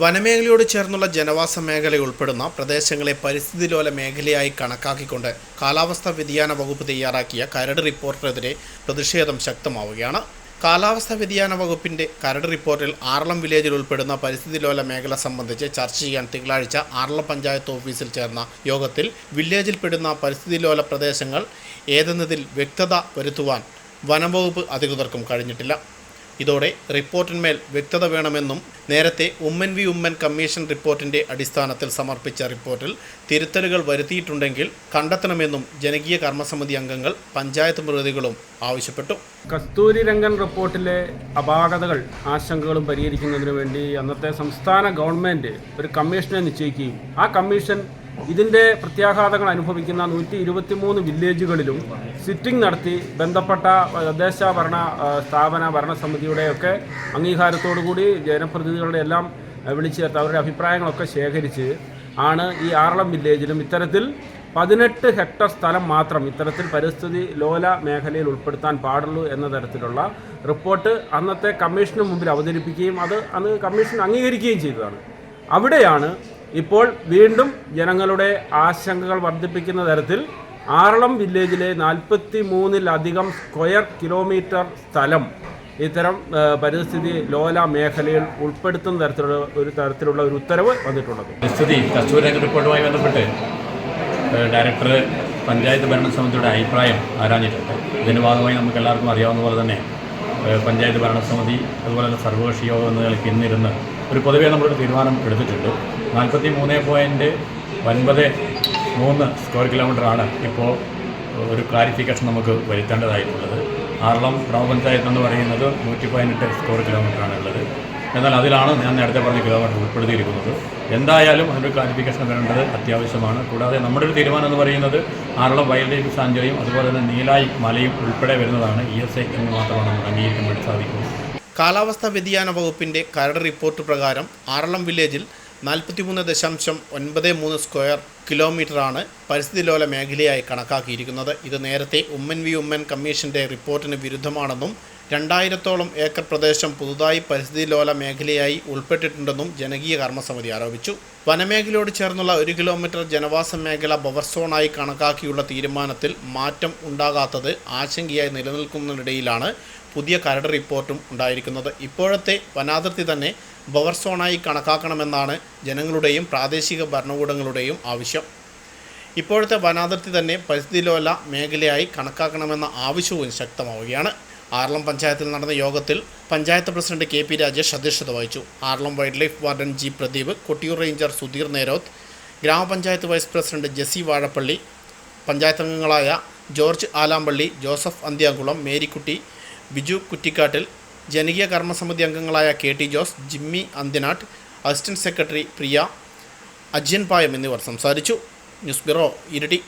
വനമേഖലയോട് ചേർന്നുള്ള ജനവാസ മേഖല ഉൾപ്പെടുന്ന പ്രദേശങ്ങളെ പരിസ്ഥിതി ലോല മേഖലയായി കണക്കാക്കിക്കൊണ്ട് കാലാവസ്ഥാ വ്യതിയാന വകുപ്പ് തയ്യാറാക്കിയ കരട് റിപ്പോർട്ടിനെതിരെ പ്രതിഷേധം ശക്തമാവുകയാണ്. കാലാവസ്ഥാ വ്യതിയാന വകുപ്പിന്റെ കരട് റിപ്പോർട്ടിൽ ആറളം വില്ലേജിൽ ഉൾപ്പെടുന്ന പരിസ്ഥിതി ലോല മേഖല സംബന്ധിച്ച് ചർച്ച ചെയ്യാൻ തിങ്കളാഴ്ച ആറളം പഞ്ചായത്ത് ഓഫീസിൽ ചേർന്ന യോഗത്തിൽ വില്ലേജിൽപ്പെടുന്ന പരിസ്ഥിതി ലോല പ്രദേശങ്ങൾ ഏതെന്നതിൽ വ്യക്തത വരുത്തുവാൻ വനംവകുപ്പ് അധികൃതർക്കും കഴിഞ്ഞിട്ടില്ല. ഇതോടെ റിപ്പോർട്ടിന്മേൽ വ്യക്തത വേണമെന്നും നേരത്തെ ഉമ്മൻ വി ഉമ്മൻ കമ്മീഷൻ റിപ്പോർട്ടിന്റെ അടിസ്ഥാനത്തിൽ സമർപ്പിച്ച റിപ്പോർട്ടിൽ തിരുത്തലുകൾ വരുത്തിയിട്ടുണ്ടെങ്കിൽ കണ്ടെത്തണമെന്നും ജനകീയ കർമ്മസമിതി അംഗങ്ങൾ പഞ്ചായത്ത് പ്രതിനിധികളും ആവശ്യപ്പെട്ടു. കസ്തൂരി രംഗൻ റിപ്പോർട്ടിലെ അപാകതകൾ ആശങ്കകളും പരിഹരിക്കുന്നതിന് വേണ്ടി അന്നത്തെ സംസ്ഥാന ഗവൺമെന്റ് ഒരു കമ്മീഷനെ നിശ്ചയിക്കുകയും ആ കമ്മീഷൻ ഇതിന്റെ പ്രത്യാഘാതങ്ങൾ അനുഭവിക്കുന്ന നൂറ്റി ഇരുപത്തിമൂന്ന് വില്ലേജുകളിലും സിറ്റിംഗ് നടത്തി ബന്ധപ്പെട്ട തദ്ദേശ ഭരണ സ്ഥാപന ഭരണസമിതിയുടെയൊക്കെ അംഗീകാരത്തോടുകൂടി ജനപ്രതിനിധികളുടെ എല്ലാം വിളിച്ചു ചേർത്ത് അവരുടെ അഭിപ്രായങ്ങളൊക്കെ ശേഖരിച്ച് ആണ് ഈ ആറളം വില്ലേജിലും ഇത്തരത്തിൽ പതിനെട്ട് ഹെക്ടർ സ്ഥലം മാത്രം ഇത്തരത്തിൽ പരിസ്ഥിതി ലോല മേഖലയിൽ ഉൾപ്പെടുത്താൻ പാടുള്ളൂ എന്ന തരത്തിലുള്ള റിപ്പോർട്ട് അന്നത്തെ കമ്മീഷന് മുമ്പിൽ അവതരിപ്പിക്കുകയും അത് അന്ന് കമ്മീഷൻ അംഗീകരിക്കുകയും ചെയ്തതാണ്. അവിടെയാണ് ഇപ്പോൾ വീണ്ടും ജനങ്ങളുടെ ആശങ്കകൾ വർദ്ധിപ്പിക്കുന്ന തരത്തിൽ ആറളം വില്ലേജിലെ നാൽപ്പത്തി മൂന്നിലധികം സ്ക്വയർ കിലോമീറ്റർ സ്ഥലം ഇത്തരം പരിസ്ഥിതി ലോല മേഖലയിൽ ഉൾപ്പെടുത്തുന്ന തരത്തിലുള്ള ഒരു തരത്തിലുള്ള ഒരു ഉത്തരവ് വന്നിട്ടുള്ളത്. പരിസ്ഥിതി കസ്തൂരി റിപ്പോർട്ടുമായി ബന്ധപ്പെട്ട് ഡയറക്ടർ പഞ്ചായത്ത് ഭരണ സമിതിയുടെ അഭിപ്രായം ആരാഞ്ഞിട്ടുണ്ട്. ഇതിന്റെ ഭാഗമായി നമുക്ക് എല്ലാവർക്കും അറിയാവുന്ന പോലെ തന്നെ പഞ്ചായത്ത് ഭരണസമിതി അതുപോലെ തന്നെ സർവകക്ഷി യോഗം എന്ന ഇന്നിരുന്ന് ഒരു പൊതുവേ നമ്മളൊരു തീരുമാനം എടുത്തിട്ടുണ്ട്. നാൽപ്പത്തി മൂന്ന് പോയിന്റ് ഒൻപത് മൂന്ന് സ്ക്വയർ കിലോമീറ്ററാണ് ഇപ്പോൾ ഒരു ക്ലാരിഫിക്കേഷൻ നമുക്ക് വരുത്തേണ്ടതായിട്ടുള്ളത്. ആറളം ഗ്രാമപഞ്ചായത്ത് എന്ന് പറയുന്നത് നൂറ്റി പതിനെട്ട് സ്ക്വയർ കിലോമീറ്ററാണ് ഉള്ളത്. എന്നാൽ അതിലാണ് ഞാൻ നേരത്തെ പറഞ്ഞ കിലോമീറ്റർ ഉൾപ്പെടുത്തിയിരിക്കുന്നത്. എന്തായാലും ഒരു ക്ലാരിഫിക്കേഷൻ വരേണ്ടത് അത്യാവശ്യമാണ്. കൂടാതെ നമ്മുടെ ഒരു തീരുമാനം എന്ന് പറയുന്നത് ആറളം വൈൽഡ് ലൈഫ് സാഞ്ചുറിയും അതുപോലെ തന്നെ നീലായി മലയും ഉൾപ്പെടെ വരുന്നതാണ് ഇ എസ് ഐ എന്ന് മാത്രമാണ് നമുക്ക് അംഗീകരിക്കാൻ വേണ്ടി സാധിക്കുന്നത്. കാലാവസ്ഥാ വ്യതിയാന വകുപ്പിന്റെ കരട് റിപ്പോർട്ട് പ്രകാരം ആറളം വില്ലേജിൽ നാൽപ്പത്തിമൂന്ന് ദശാംശം ഒൻപത് മൂന്ന് സ്ക്വയർ കിലോമീറ്ററാണ് പരിസ്ഥിതി ലോല മേഖലയായി കണക്കാക്കിയിരിക്കുന്നത്. ഇത് നേരത്തെ ഉമ്മൻ വി ഉമ്മൻ കമ്മീഷന്റെ റിപ്പോർട്ടിന് വിരുദ്ധമാണെന്നും രണ്ടായിരത്തോളം ഏക്കർ പ്രദേശം പുതുതായി പരിസ്ഥിതി ലോല മേഖലയായി ഉൾപ്പെട്ടിട്ടുണ്ടെന്നും ജനകീയ കർമ്മസമിതി ആരോപിച്ചു. വനമേഖലയോട് ചേർന്നുള്ള ഒരു കിലോമീറ്റർ ജനവാസ മേഖല ബഫർ സോണായി കണക്കാക്കിയുള്ള തീരുമാനത്തിൽ മാറ്റം ഉണ്ടാകാത്തത് ആശങ്കയായി നിലനിൽക്കുന്നതിനിടയിലാണ് പുതിയ കരട് റിപ്പോർട്ടും ഉണ്ടായിരിക്കുന്നത്. ഇപ്പോഴത്തെ വനാതിർത്തി തന്നെ ബഫർ സോണായി കണക്കാക്കണമെന്നാണ് ജനങ്ങളുടെയും പ്രാദേശിക ഭരണകൂടങ്ങളുടെയും ആവശ്യം. ഇപ്പോഴത്തെ വനാതിർത്തി തന്നെ പരിസ്ഥിതി ലോല മേഖലയായി കണക്കാക്കണമെന്ന ആവശ്യവും ശക്തമാവുകയാണ്. ആർളം പഞ്ചായത്തിൽ നടന്ന യോഗത്തിൽ panchayat president K P Rajesh അധ്യക്ഷത വഹിച്ചു. Aralam wildlife warden G Pradeep Kottiyoor ranger Sudheer Neroth ഗ്രാമപഞ്ചായത്ത് വൈസ് പ്രസിഡന്റ് ജെസി വാഴപ്പള്ളി പഞ്ചായത്ത് അംഗങ്ങളായ ജോർജ് ആലാമ്പള്ളി ജോസഫ് അന്ത്യാകുളം മേരിക്കുട്ടി ബിജു കുറ്റിക്കാട്ടിൽ ജനകീയ കർമ്മസമിതി അംഗങ്ങളായ K T Jose Jimmy Anthyanattu assistant secretary Priya Ajayan Payam എന്നിവർ സംസാരിച്ചു. ന്യൂസ് ബ്യൂറോ ഇരട്ടി.